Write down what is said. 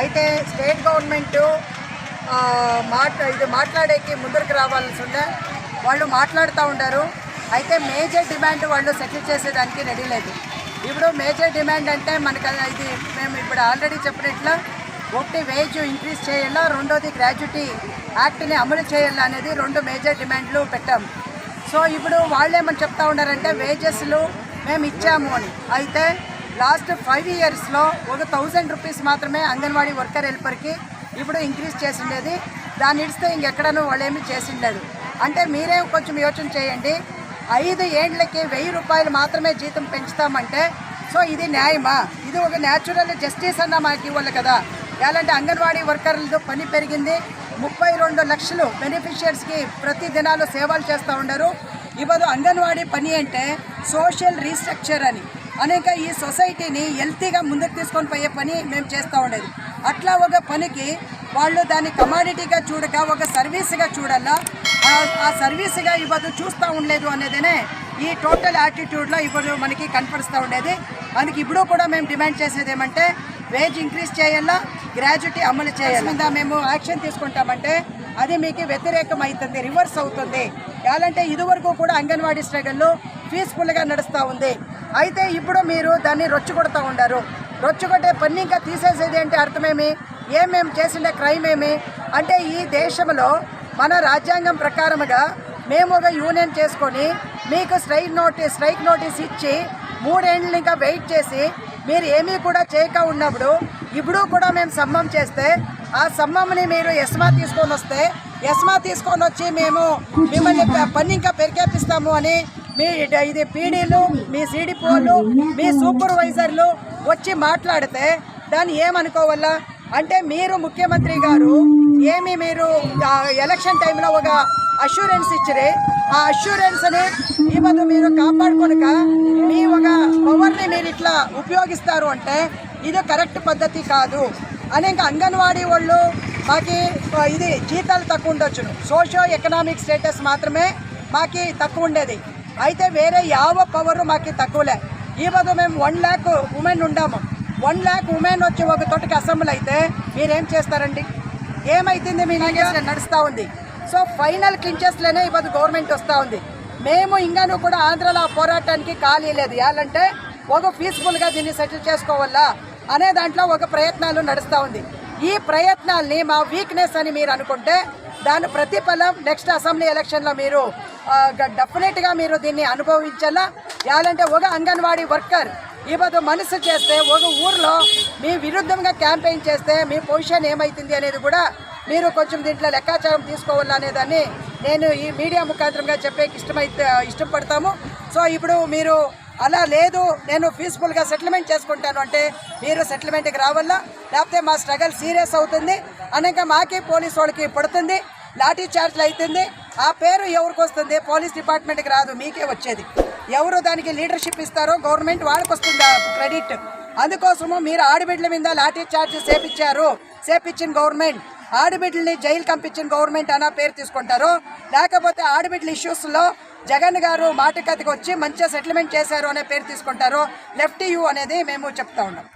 అయితే state government మాట ఇది మాట్లాడేకి ముందరికి రావాల్సి ఉండే. వాళ్ళు మాట్లాడుతూ ఉండారు. అయితే మేజర్ డిమాండ్ వాళ్ళు సెటిల్ చేసేదానికి రెడీ లేదు. ఇప్పుడు మేజర్ డిమాండ్ అంటే మనకు ఇది మేము ఇప్పుడు ఆల్రెడీ చెప్పినట్లు ఒకటి వేజ్ ఇంక్రీజ్ చేయాలా రెండోది గ్రాడ్యుటీ యాక్ట్ని అమలు చేయాలా అనేది రెండు మేజర్ డిమాండ్లు పెట్టాం. సో ఇప్పుడు వాళ్ళు ఏమని చెప్తా ఉన్నారంటే వేజెస్లు మేము ఇచ్చాము అని. అయితే లాస్ట్ ఫైవ్ ఇయర్స్లో ఒక థౌజండ్ రూపీస్ మాత్రమే అంగన్వాడీ వర్కర్ హెల్పర్కి ఇప్పుడు ఇంక్రీజ్ చేసిండేది దాన్ని ఇడిస్తే ఇంకెక్కడనూ వాళ్ళు ఏమీ చేసిండదు అంటే మీరే కొంచెం యోచన చేయండి. ఐదు ఏండ్లకి వెయ్యి రూపాయలు మాత్రమే జీతం పెంచుతామంటే సో ఇది న్యాయమా? ఇది ఒక న్యాచురల్ జస్టిస్ అన్న మాకు ఇవ్వాలి కదా. ఎలాంటి అంగన్వాడీ వర్కర్లతో పని పెరిగింది. ముప్పై రెండు లక్షలు బెనిఫిషియర్స్కి ప్రతి దినాలు సేవలు చేస్తూ ఉండరు. ఇవ్వదు అంగన్వాడీ పని అంటే సోషల్ రీస్ట్రక్చర్ అని. అనేక ఈ సొసైటీని హెల్తీగా ముందుకు తీసుకొని పోయే పని మేము చేస్తూ ఉండేది. అట్లా ఒక పనికి వాళ్ళు దాన్ని కమాడిటీగా చూడక ఒక సర్వీస్గా చూడాలా ఆ- సర్వీస్గా ఇవ్వదు చూస్తూ ఉండలేదు అనేదినే ఈ టోటల్ యాటిట్యూడ్లో ఇప్పుడు మనకి కనపరుస్తూ ఉండేది. మనకి ఇప్పుడు కూడా మేము డిమాండ్ చేసేది ఏమంటే వేజ్ ఇంక్రీజ్ చేయాలా గ్రాడ్యుటీ అమలు చేయాలి మీద మేము యాక్షన్ తీసుకుంటామంటే అది మీకు వ్యతిరేకం అవుతుంది రివర్స్ అవుతుంది. ఎలాంటే ఇదివరకు కూడా అంగన్వాడీ స్ట్రగల్లో పీస్ఫుల్గా నడుస్తూ ఉంది. అయితే ఇప్పుడు మీరు దాన్ని రొచ్చుకొడతా ఉండారు. రొచ్చుకొట్టే పని ఇంకా తీసేసేది అంటే అర్థమేమి? ఏమేమి చేసిండే క్రైమ్ ఏమి అంటే ఈ దేశంలో మన రాజ్యాంగం ప్రకారముగా మేము ఒక యూనియన్ చేసుకొని మీకు స్ట్రైక్ నోటీస్ స్ట్రైక్ నోటీస్ ఇచ్చి మూడేళ్ళు ఇంకా వెయిట్ చేసి మీరు ఏమీ కూడా చేయక ఉన్నప్పుడు ఇప్పుడు కూడా మేము సమ్మం చేస్తే ఆ సమ్మంని మీరు ఎస్మా తీసుకొని వస్తే ఎస్మా తీసుకొని వచ్చి మేము మిమ్మల్ని పని ఇంకా పెరికేపిస్తాము అని మీ ఇది పీడీలు మీ సిడిపోలు మీ సూపర్వైజర్లు వచ్చి మాట్లాడితే దాన్ని ఏమనుకోవాలా అంటే మీరు ముఖ్యమంత్రి గారు ఏమి మీరు ఎలక్షన్ టైంలో ఒక అష్యూరెన్స్ ఇచ్చిరి ఆ అష్యూరెన్స్ని ఈ మధ్య మీరు కాపాడుకొనక మీ ఒక పవర్ని మీరు ఇట్లా ఉపయోగిస్తారు అంటే ఇది కరెక్ట్ పద్ధతి కాదు. అని ఇంకా అంగన్వాడీ వాళ్ళు మాకి ఇది జీతాలు తక్కువ ఉండొచ్చును. సోషో ఎకనామిక్ స్టేటస్ మాత్రమే మాకి తక్కువ ఉండేది. అయితే వేరే యావ పవర్ మాకి తక్కువలే. ఈ మధ్య మేము వన్ ల్యాక్ ఉమెన్ ఉండాము. వన్ ల్యాక్ ఉమెన్ వచ్చి ఒక తోటికి అసెంబ్లీ అయితే మీరేం చేస్తారండి? ఏమైతుంది మీ నడుస్తూ ఉంది. సో ఫైనల్ క్లించెస్లోనే ఇప్పుడు గవర్నమెంట్ వస్తూ ఉంది. మేము ఇంకాను కూడా ఆంధ్రలో పోరాటానికి ఖాళీ లేదు. ఎలాంటే ఒక పీస్ఫుల్గా దీన్ని సెటిల్ చేసుకోవాలా అనే దాంట్లో ఒక ప్రయత్నాలు నడుస్తూ ఉంది. ఈ ప్రయత్నాల్ని మా వీక్నెస్ అని మీరు అనుకుంటే దాని ప్రతిఫలం నెక్స్ట్ అసెంబ్లీ ఎలక్షన్లో మీరు డెఫినెట్గా మీరు దీన్ని అనుభవించాలా? ఎలాంటే ఒక అంగన్వాడీ వర్కర్ ఇప్పుడు మనసు చేస్తే ఒక ఊర్లో మీ విరుద్ధంగా క్యాంపెయిన్ చేస్తే మీ పొజిషన్ ఏమైతుంది అనేది కూడా మీరు కొంచెం దీంట్లో లెక్కాచారం తీసుకోవాలనే అనేదాన్ని నేను ఈ మీడియా ముఖాంతరంగా చెప్పేకి ఇష్టమైతే ఇష్టపడతాము. సో ఇప్పుడు మీరు అలా లేదు. నేను పీస్ఫుల్గా సెటిల్మెంట్ చేసుకుంటాను అంటే మీరు సెటిల్మెంట్కి రావాలా లేకపోతే మా స్ట్రగల్ సీరియస్ అవుతుంది. అనగా మాకి పోలీస్ వాళ్ళకి పడుతుంది. లాఠీ చార్జ్లు అవుతుంది ఆ పేరు ఎవరికి వస్తుంది? పోలీస్ డిపార్ట్మెంట్కి రాదు. మీకే వచ్చేది. ఎవరు దానికి లీడర్షిప్ ఇస్తారో గవర్నమెంట్ వాళ్ళకి వస్తుంది ఆ క్రెడిట్ అందుకోసము మీరు ఆడబిడ్డల మీద లాఠీ చార్జ్ చేపించారు. చేపించిన గవర్నమెంట్ ఆడబిడ్డల్ని జైలు పంపించిన గవర్నమెంట్ అన్న పేరు తీసుకుంటారు. లేకపోతే ఆడబిడ్డల ఇష్యూస్లో జగన్ గారు మాటికతికి వచ్చి మంచిగా సెటిల్మెంట్ చేశారు అనే పేరు తీసుకుంటారు. లెఫ్ట్ యూ అనేది మేము చెప్తా ఉన్నాం.